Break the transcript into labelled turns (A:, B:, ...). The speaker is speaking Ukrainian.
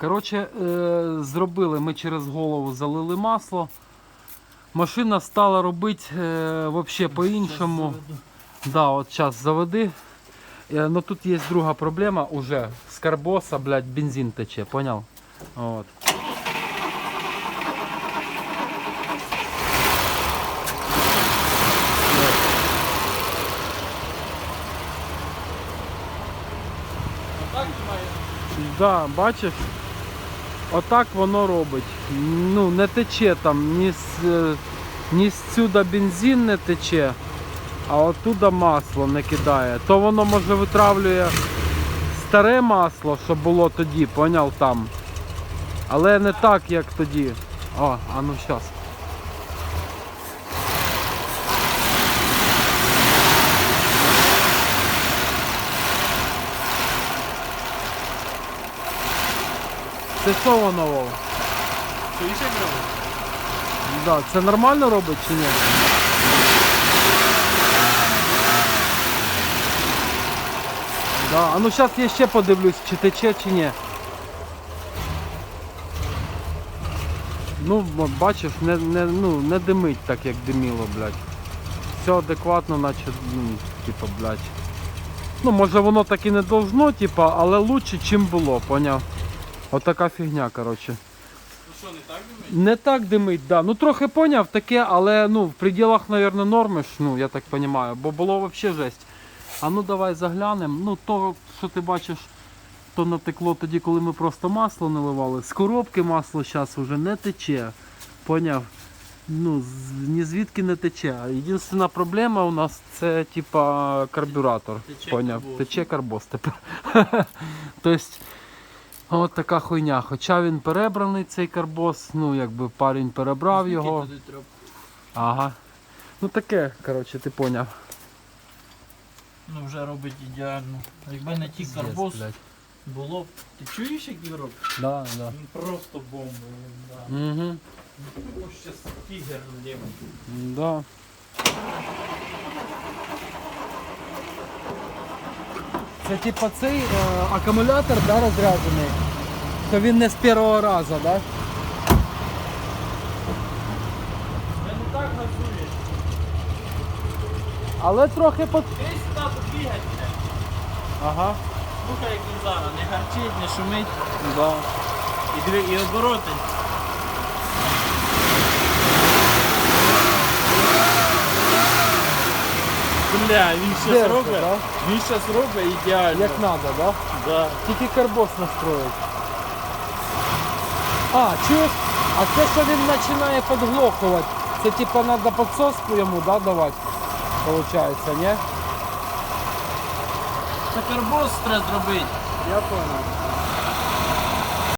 A: Коротше, е, зробили ми через голову залили масло. Машина стала робити е, вообще по-іншому. Да, от зараз заведи. Е, ну тут є друга проблема уже. З карбоса, блядь, бензин тече, поняв? От. Да, бачиш? Отак воно робить. Ну, не тече там, ні з, е, ні з сюди бензин не тече, а отуда масло не кидає. То воно може витравлює старе масло, що було тоді, поняв там. Але не так, як тоді. О, а ну зараз. Це що воно? Вов?
B: Як робить?
A: Да, це нормально робить чи ні? Да, а ну зараз я ще подивлюсь, чи тече, чи ні. Ну, бачиш, не, не, ну, не димить так, як диміло, блядь. Все адекватно, наче, ну, типа, блядь. Ну, може воно так і не должно, типа, але лучше, чим було, поняв? Отака фігня, коротше.
B: Ну що, не так думаєш?
A: Не так димить, да. Ну трохи поняв таке, але ну в пределах, мабуть, норми ж, ну я так розумію, бо було взагалі жесть. А ну давай заглянемо. Ну то, що ти бачиш, то натекло тоді, коли ми просто масло наливали. З коробки масло зараз вже не тече. Поняв? Ну, ні звідки не тече. Єдина проблема у нас це типа карбюратор.
B: Тече
A: Поняв?
B: карбоз.
A: Тече карбоз тепер. тобто, от така хуйня. Хоча він перебраний цей карбоз, ну якби парень перебрав його. Ага. Ну таке, коротше, ти поняв.
B: Ну вже робить ідеально. Якби не ті карбоз було б. Ти чуєш, як він робить?
A: Да, да.
B: Він просто бомба. Да.
A: Угу.
B: Ну, щас тігер лєм.
A: Да. Це типа цей е, акумулятор да, розряджений. То він не з першого разу, да?
B: Я не так газуєш.
A: Але трохи по.
B: Ти сюди побігать.
A: Ага.
B: Слухай, як він зараз. Не гарчить, не шумить.
A: Да.
B: І диви, і обороти. Бля, він щас
A: Держить,
B: робить.
A: да?
B: Він щас робить ідеально.
A: Як треба, да?
B: Да.
A: Тільки карбос настроїть. А, чуєш? А це що він починає підглохувати. Це типа треба підсоску йому да, давати. Получається, ні?
B: Це карбоз треба зробити.
A: Я понял.